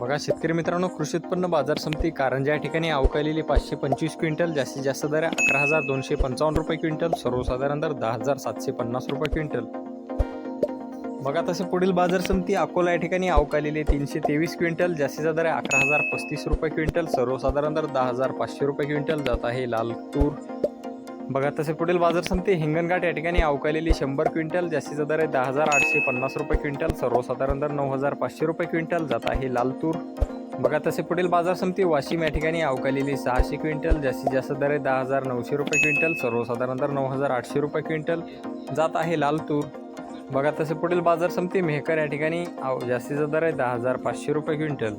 बघा शेतकरी मित्रांनो कृषी उत्पन्न बाजार समिती कारंजा या ठिकाणी अवकालेली पाचशे पंचवीस क्विंटल जास्तीत जास्त दर अकरा हजार दोनशे पंचावन्न रुपये क्विंटल सर्वसाधारण दर दहा हजार सातशे पन्नास रुपये क्विंटल. बघा तसे पुढील बाजार समिती अकोला या ठिकाणी अवकालेली तीनशे तेवीस क्विंटल जास्तीचा दर आहे अकरा हजार पस्तीस रुपये क्विंटल सर्वसाधारण दर दहा हजार पाचशे रुपये क्विंटल जात आहे लाल तूर बघा तसे पुढील बाजार समिती हिंगणघाट या ठिकाणी अवकालेली शंभर क्विंटल जास्तीचा दर आहे दहा हजार आठशे पन्नास रुपये क्विंटल सर्वसाधारण दर नऊ हजार पाचशे रुपये क्विंटल जात आहे लाल तूर बघा तसे पुढील बाजार समिती वाशिम या ठिकाणी अवकालेली सहाशे क्विंटल जास्तीत जास्त दर आहे दहा हजार नऊशे रुपये क्विंटल सर्वसाधारण दर नऊ हजार आठशे रुपये क्विंटल जात आहे लाल तूर बघा तसे पुढील बाजार समिती मेहकर या ठिकाणी आव- जास्तीचा दर आहे दहा हजार पाचशे रुपये क्विंटल.